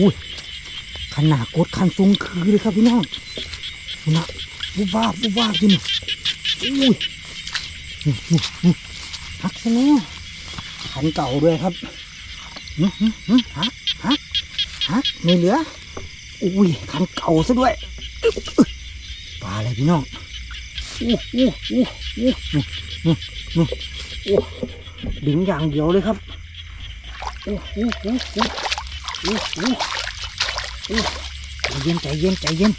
อุ้ยขนาดกดคันทรงคือเลยครับพี่น้องนะบุบวาบบุบวาบอยู่นี่อุ้ยหักซะแล้วคันเก่าด้วยครับหักหักหักไม่เหลือ อุ้ยคันเก่าซะด้วยปลาอะไรพี่น้องอู้อู้อู้อู้นี่นี่นี่อู้ดึงอย่างเดียวเลยครับอู้อู้อู้อู้ อู้อู้อู้ใจเย็นใจเย็นใจเย็น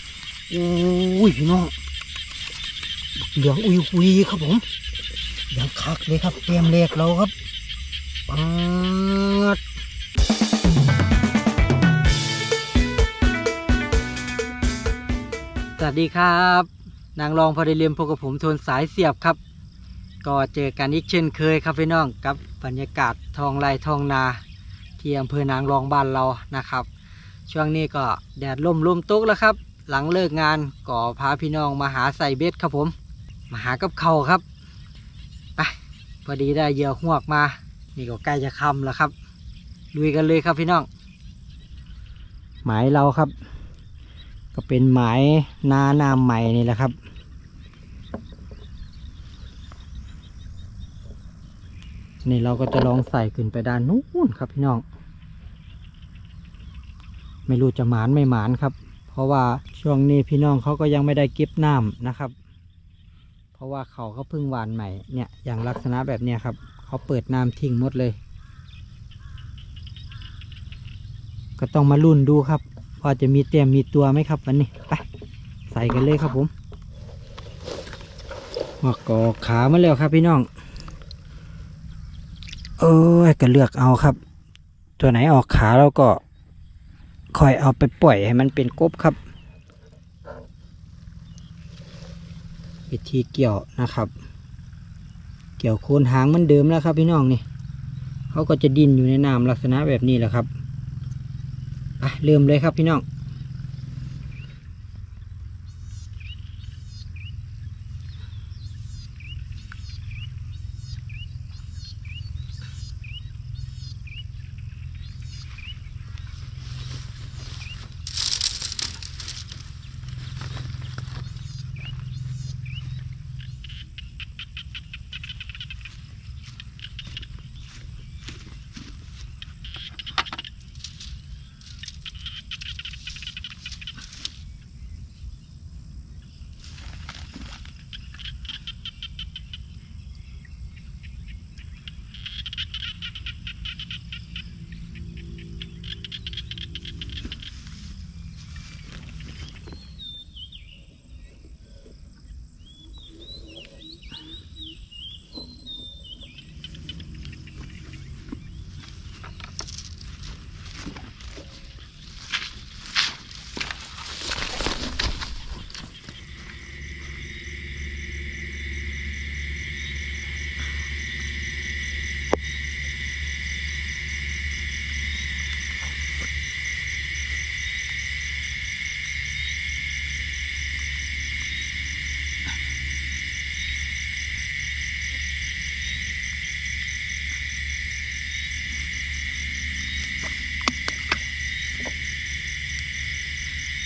อุ้ยพี่น้องเหลืองอุยอุยครับผมยังคักเลยครับเตรียมเลกเราครับปัดสวัสดีครับ นางรองพอด้เรียมพบกับผมโทนสายเสียบครับ ก็เจอกันอีกเช่นเคยครับพี่น้องกับบรรยากาศทองไรทองนา ที่อำเภอนางรองบ้านเรานะครับ ช่วงนี้ก็แดดล่มลมตกแล้วครับ หลังเลิกงานก็พาพี่น้องมาหาใส่เบ็ดครับผม มาหากับเขาครับไปพอดีได้เหยื่อหวกมา นี่ก็ใกล้จะค่ำแล้วครับลุยกันเลยครับพี่น้อง หมายเราครับ ก็เป็นหมายนาน้ำใหม่นี่แหละครับ นี่เราก็จะลองใส่ขึ้นไปด้านนู้นครับพี่น้อง ไม่รู้จะหมานไม่หมานครับ เพราะว่าช่วงนี้พี่น้องเขาก็ยังไม่ได้เก็บน้ำนะครับ เพราะว่าเขาเขาเพิ่งหวานใหม่เนี่ยอย่างลักษณะแบบเนี้ยครับเขาเปิดน้ำทิ้งหมดเลย ก็ต้องมาลุ่นดูครับพอจะมีเตรียมมีตัวไหมครับวันนี้ไปใส่กันเลยครับผมหัวกอขามาแล้วครับพี่น้อง เอ้ยก็เลือกเอาครับ ตัวไหนออกขาเราก็ค่อยเอาไปปล่อยให้มันเป็นกบครับ วิธีเกี่ยวนะครับ เกี่ยวโคนหางมันเดิมแล้วครับพี่น้องนี่เขาก็จะดินอยู่ในน้ำลักษณะแบบนี้แหละครับอะเริ่มเลยครับพี่น้อง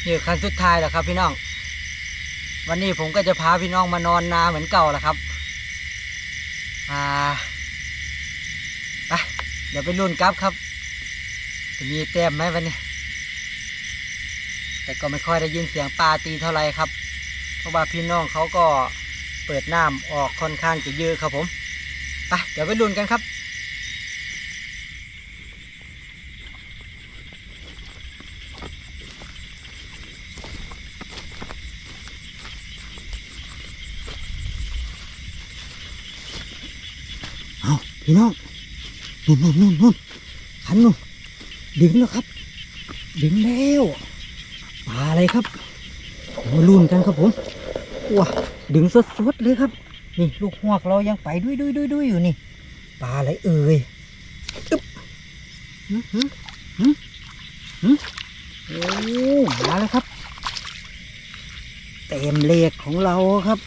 นี่คือคันสุดท้ายแล้วครับ พี่น้อง วันนี้ผมก็จะพาพี่น้องมานอนนาเหมือนเก่าแล้วครับ อ่าไปเดี๋ยวไปรุ่นกลับครับ จะมีแต้มไหมวันนี้ แต่ก็ไม่ค่อยได้ยินเสียงปลาตีเท่าไหรครับ เพราะว่าพี่น้องเขาก็เปิดน้ำออกค่อนข้างจะเยอะครับผมไปเดี๋ยวไปรุ่นกันครับ พี่น้องนู่นนู่นนู่นนู่นขันนู่นดึงแล้วครับ ดึงแล้วปลาอะไรครับมาลุ้นกันครับผมว้าดึงสดๆเลยครับ นี่ลูกหวกเรายังไปด้วยด้วยด้วยด้วยอยู่นี่ปลาอะไรเอ่ยอึ๊บหืมหืมหืมหืมโอ้มาแล้วครับ เต็มเลกของเราครับ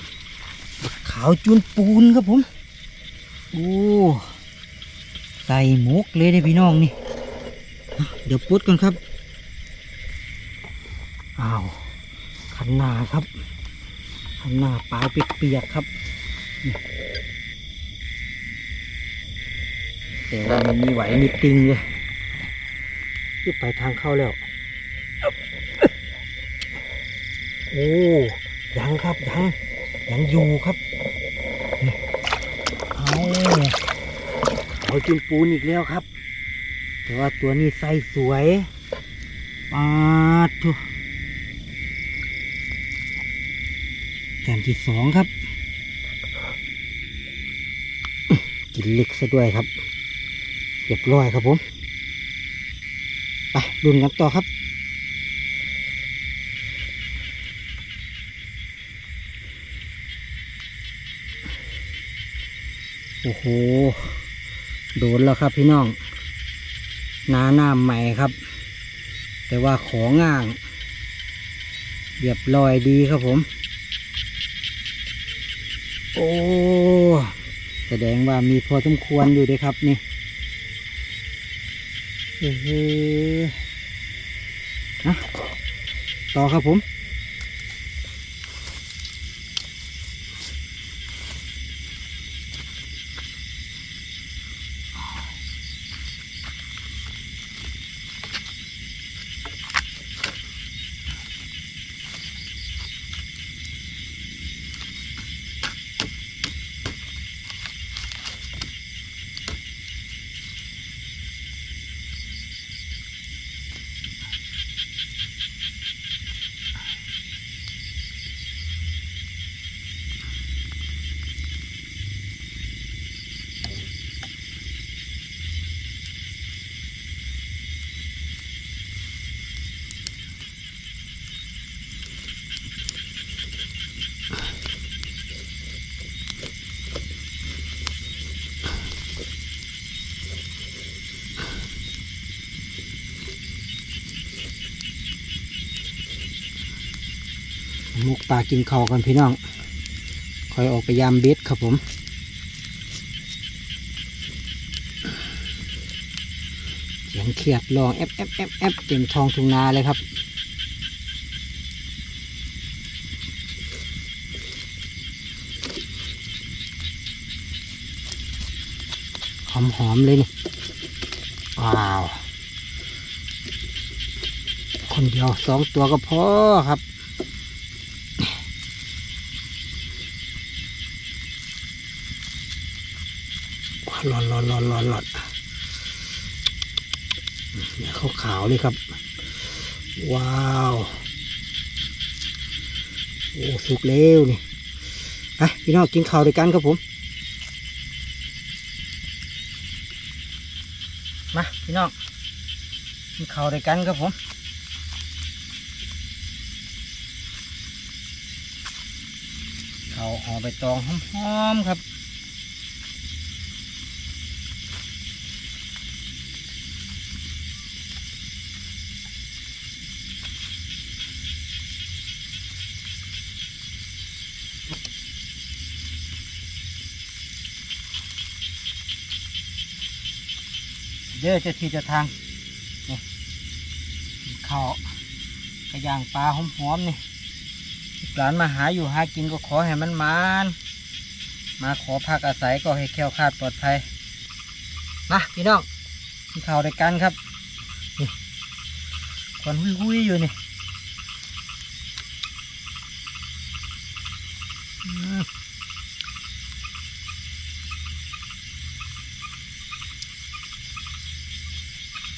ขาวจุนปูนครับผม โอ้ใส่หมกเลยเด้พี่น้องนี่ เดี๋ยวปุ๊ดกันครับ อ้าวขันนาครับขันนาปลายเปียกๆครับ แต่ว่ามันมีไหวมีติงเลยขึ้นไปทางเข้าแล้ว โอ้ ยังครับ ยัง ยังอยู่ครับ เอาเอากินปูนอีกแล้วครับ แต่ว่าตัวนี้ไสสวยปาดทุแต้มที่สองครับ กินเล็กซะด้วยครับเรียบร้อยครับผม ไปดุนกันต่อครับ โห โดนแล้วครับพี่น้อง นาหน้าใหม่ครับ แต่ว่าของ่างเรียบร้อยดีครับผม โอ้ แสดงว่ามีพอสมควรอยู่เด้วยครับนี่เออนะต่อครับผม มุกปลากินข้าวกันพี่น้อง คอยออกไปยามเบ็ดครับผม เสียงเขียดลองแอฟแอฟแอฟแอฟเต็มทองทุ่งนาเลยครับหอมหอมๆเลยนี่ว้าว คนเดียวสองตัวก็พอครับ หลอนหลอนหลอนหลอนหลอนเนี่ยขาวขาวเลยครับ ว้าวโอ้สุกเร็วนี่ไปพี่น้องกินข้าวด้วยกันครับผม มาพี่น้องกินข้าวด้วยกันครับผมข้าวห่อใบตองหอมๆครับ เด้อจะทีจะทางนี่ข้าวกระย่างปลาหอมๆนี่หลานมาหาอยู่หากินก็ขอให้มันมานมาขอพักอาศัยก็ให้แค้วคาดปลอดภัยมาพี่น้องข่าวด้วยกันครับนี่ควันหุยๆอยู่นี่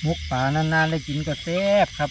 มุกป่านานๆได้กินก็แซ่บครับ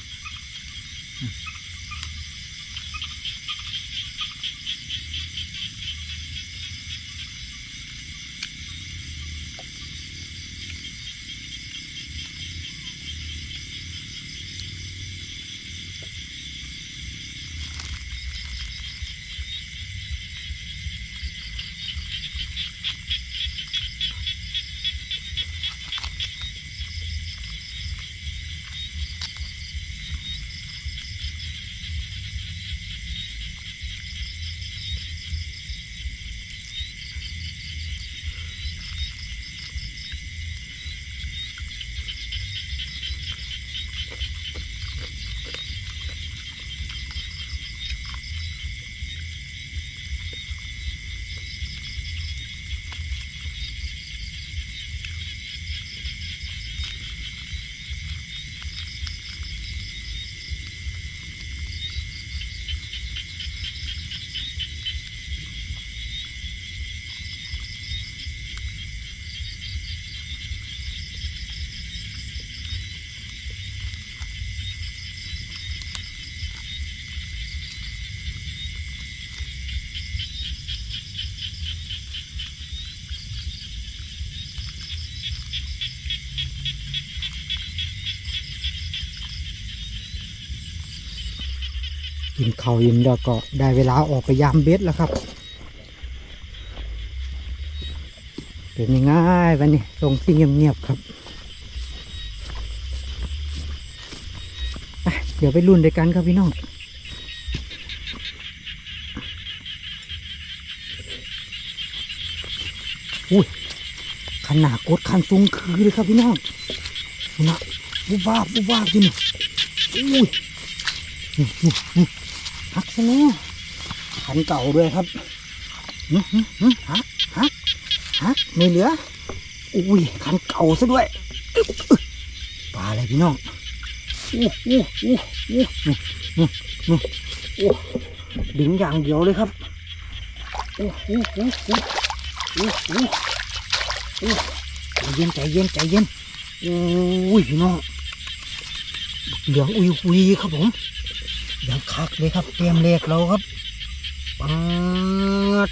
กินข้าวอิ่มแล้วก็ได้เวลาออกไปยามเบ็ดแล้วครับ เป็นยังไงวันนี้ส่งสิ่งเงียบๆครับไปเดี๋ยวไปรุ่นด้วยกันครับพี่น้องอุ้ยขนาดกดคันสูงคือเลยครับพี่น้องนะบุบวาบุบวาบอยู่นี่อุ้ย หักซะแล้วคันเก่าด้วยครับหักหักหักไม่เหลือ อุ้ยคันเก่าซะด้วยปลาอะไรพี่น้องอู้อู้อู้อู้นี่นี่นี่โอ้ดึงอย่างเดียวเลยครับอู้อู้อู้อู้อู้อู้อู้ใจเย็นใจเย็นใจเย็นอุ้ยพี่น้องเหลืองอุยอุยครับผม อย่างคักเลยครับ เตรียมเลขเราครับปัด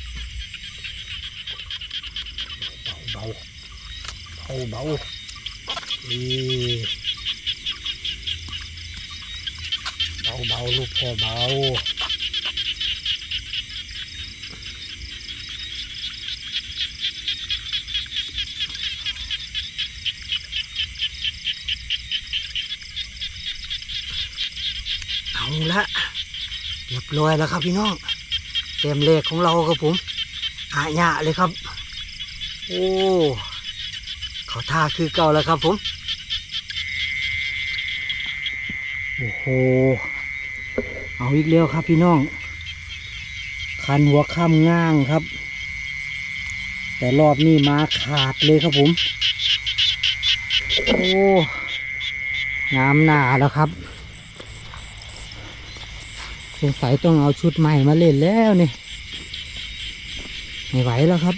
เบาเบาเบาเบานี่เบาเบาลูกพ่อเบา ละเรียบร้อยแล้วครับพี่น้องเต็มเลขของเราครับผมอาญะเลยครับ โอ้เขาท่าคือเก่าแล้วครับผมโอ้โหเอาอีกแล้วครับพี่น้อง คันหัวข้ามง่างครับ แต่รอบนี้มาขาดเลยครับผม โอ้งามหนาแล้วครับ สงสัยต้องเอาชุดใหม่มาเล่นแล้วเนี่ยไม่ไหวแล้วครับ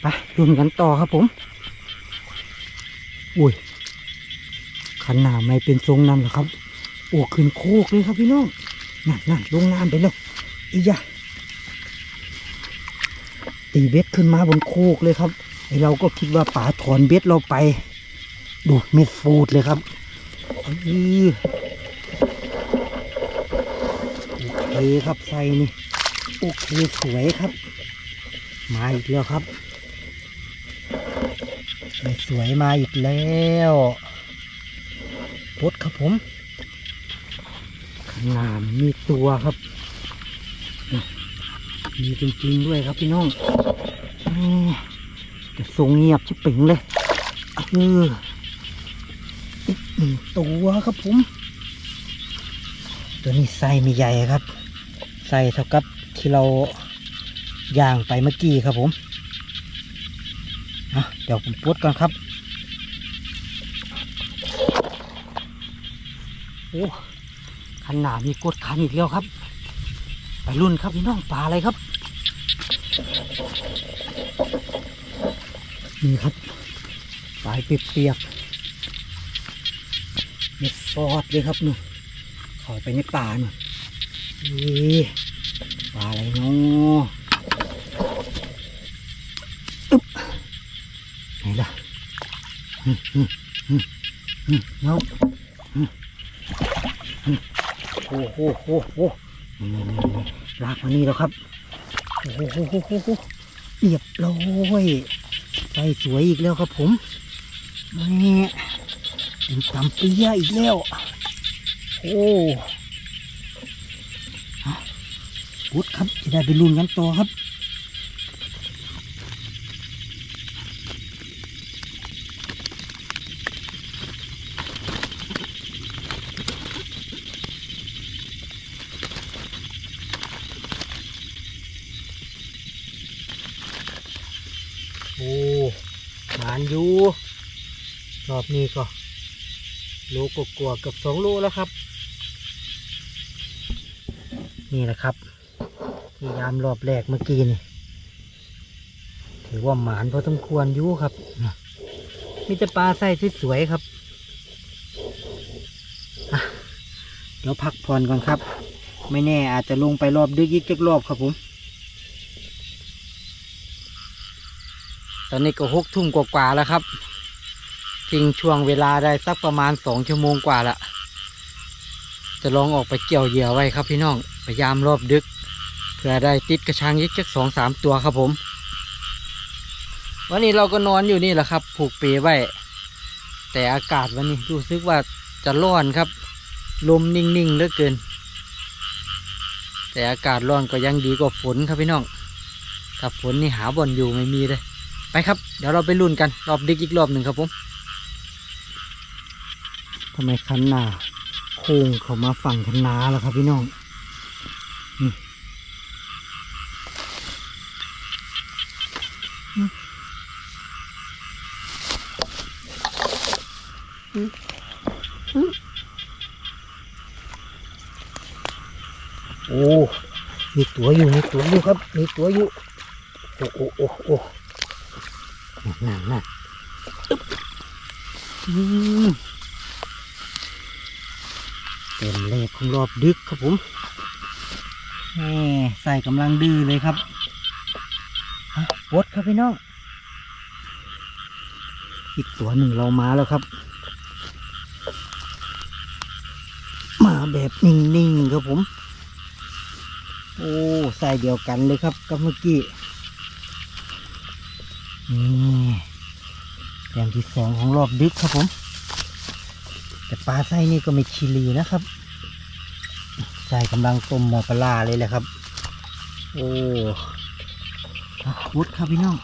ไปดุนกันต่อครับผม อุ้ยขนหนาไม่เป็นทรงนั้นหรอครับ โอ้ขึ้นโคกเลยครับพี่น้อง นั่นนั่นลงน้ำไปแล้วอียะตีเบ็ดขึ้นมาบนโคกเลยครับไอเราก็คิดว่าป๋าถอนเบ็ดเราไป ดูเม็ดฟูดเลยครับอือโอเคครับใส่นี่โอเคสวยครับ มาอีกแล้วครับสวยมาอีกแล้วปดครับผม งหน้ามมีตัวครับ มีจริงๆด้วยครับพี่น้องอแต่ทรงเงียบชิบปิงเลยเอออีกหนึ่งตัวครับผม ตัวนี้ไซไม่ใหญ่ครับไซเท่ากับที่เราย่างไปเมื่อกี้ครับผมเดี๋ยวผมปลดก่อนครับโอ้ ขันหนามีกดขันอีกแล้วครับ ไปรุ่นครับพี่น้องปลาอะไรครับ นี่ครับปลายเปียกๆม็ดฟอดเลยครับหนูเข้าไปในป่าหนูนี่ปลาอะไรเนาะอึ๊บไหนล่ะอืมอืมอืมอืมเนาะ โอ้โหโอ้โหลากมานี่แล้วครับ โอ้โหเรียบร้อยใสสวยอีกแล้วครับผมนี่เป็นตำเปียอีกแล้ว โอ้ฮะพุดครับจะได้ไปลุ้นกันต่อครับ โอ้หมาน อยู่รอบนี้ก็โลกกลัวเกับสองโลแล้วครับ นี่แหละครับที่ยามรอบแรกเมื่อกี้นี่ถือว่าหมานพอสมควรอยู่ครับนะมีแต่ปลาใส่สวยๆครับเดี๋ยวพักผ่อนก่อนครับ ไม่แน่อาจจะลงไปรอบดึกอีกจักรอบครับผม ตอนนี้ก็หกทุ่มกว่าๆแล้วครับ ทิ้งช่วงเวลาได้สักประมาณสองชั่วโมงกว่าละจะลองออกไปเกี่ยวเหยื่อไว้ครับพี่น้องพยายามรอบดึก เพื่อได้ติดกระชังยิกจักสองสามตัวครับผม วันนี้เราก็นอนอยู่นี่แหละครับ ผูกเปไว้ แต่อากาศวันนี้รู้สึกว่าจะร้อนครับ ลมนิ่งๆเหลือเกิน แต่อากาศร้อนก็ยังดีกว่าฝนครับพี่น้องถ้าฝนนี่หาบ่อนอยู่ไม่มีเลย ไปครับ เดี๋ยวเราไปลุ้นกัน รอบดึกอีกรอบหนึ่งครับผมทำไมคันนาโค้งเขามาฝั่งคันนาแล้วครับพี่น้องนี่อืมอืมอืมโอ้ มีตัวอยู่ มีตัวอยู่ครับ มีตัวอยู่ โอ้โอ้โอ้โอ้ นั่นนั่นอึ๊บอืมเต็มเลขของรอบดึกครับผมแหม่ใส่กำลังดื้อเลยครับฮะปลดครับพี่น้อง อีกตัวหนึ่งเรามาแล้วครับ มาแบบนิ่งๆครับผม โอ้ใส่เดียวกันเลยครับกับเมื่อกี้นี่ แต้มที่สองของรอบดึกครับผม แต่ปลาไส้นี่ก็ไม่ชิลีนะครับใส่กำลังต้มหมอปลาเลยแหละครับ โอ้วุดครับพี่น้อง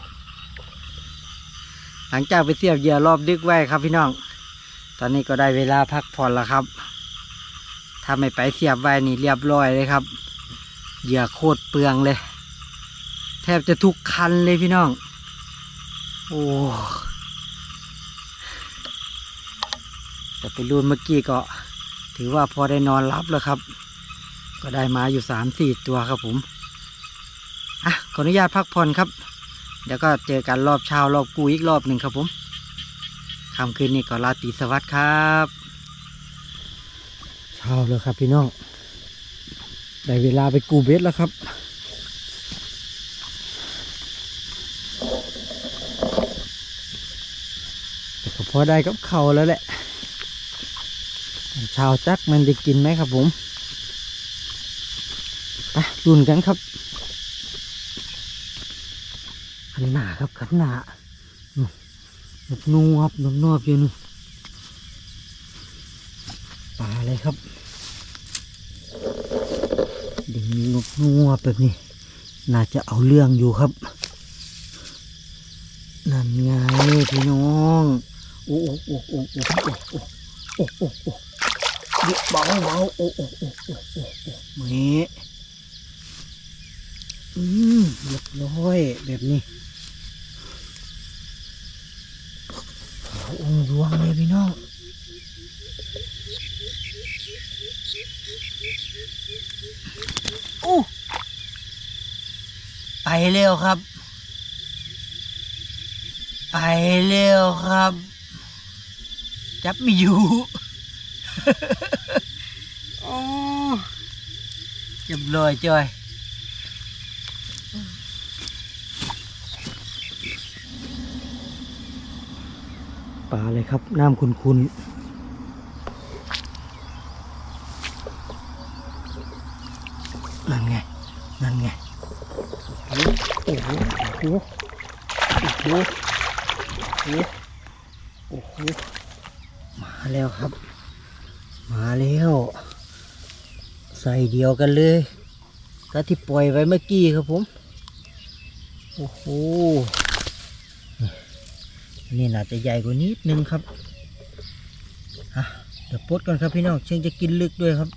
หลังจากไปเสียบเหยื่อรอบดึกไว้ครับพี่น้อง ตอนนี้ก็ได้เวลาพักผ่อนแล้วครับ ถ้าไม่ไปเสียบไว้นี่เรียบร้อยเลยครับ เหยื่อโคตรเปลืองเลย แทบจะทุกคันเลยพี่น้อง โอ้แต่ไปรูนเมื่อกี้ก็ ถือว่าพอได้นอนรับแล้วครับ ก็ได้มาอยู่สามสี่ตัวครับผมอะขออนุญาตพักผ่อนครับ เดี๋ยวก็เจอกันรอบเช้ารอบกูอีกรอบหนึ่งครับผมค่ำคืนนี้ก็ลาตรีสวัสดิ์ครับเช้าแล้วครับพี่น้องได้เวลาไปกูเบ็ดแล้วครับ แต่ก็พ อได้กับเขาแล้วแหละ ชาวจักมันจะกินไหมครับผมไปรุนกันครับขันหนาครับขันหนาอืมนบนูครับนบนอบอยู่นู่ปลาอะไรครับเดี๋ยวมีงบงวแบบนี้ น่าจะเอาเรื่องอยู่ครับ นั่นไงพี่น้อง โอ้โอ้โอ้โอ้โอ้โอ้โอ้โอ้โอ้โอ้เบาเบาโอ้โอ้โอ้โอ้โอ้โอ้เมอืมเรียบร้อยแบบนี้ขาองค์รวงเลยพี่น้องอู้ไปเร็วครับ ไปเร็วครับ จับไม่อยู่โอ้เจ็บเลยจอยปลาเลยครับน้ำคุณๆนั่นไง นั่นไง โอ้โห โอ้โห โอ้โห โอ้โหโอ้โห มาแล้วครับ มาแล้วใส่เดียวกันเลยก็ที่ปล่อยไว้เมื่อกี้ครับผม โอ้โห นี่น่าจะใหญ่กว่านิดนึงครับอะเดี๋ยวปลดก่อนครับพี่น้องเชิงจะกินลึกด้วยครับ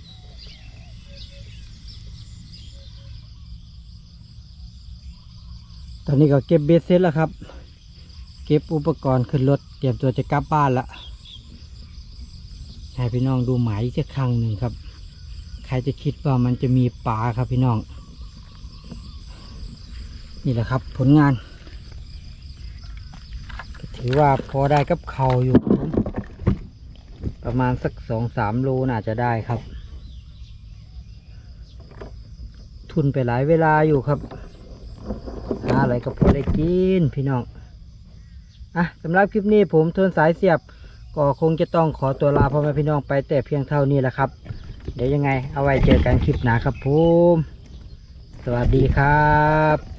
ตอนนี้ก็เก็บเบสเซ็ตแล้วครับ เก็บอุปกรณ์ขึ้นรถ เตรียมตัวจะกลับบ้านละ ให้พี่น้องดูหมายสักครั้งหนึ่งครับ ใครจะคิดว่ามันจะมีปลาครับพี่น้อง นี่แหละครับผลงาน ถือว่าพอได้กับเขาอยู่ครับประมาณสักสองสามโลน่าจะได้ครับ ทุนไปหลายเวลาอยู่ครับหาอะไรกับพอได้กินพี่น้องอะสำหรับคลิปนี้ผมทนสายเสียบ ก็คงจะต้องขอตัวลาพ่อแม่พี่น้องไปแต่เพียงเท่านี้แหละครับ เดี๋ยวยังไงเอาไว้เจอกันคลิปหน้าครับผม สวัสดีครับ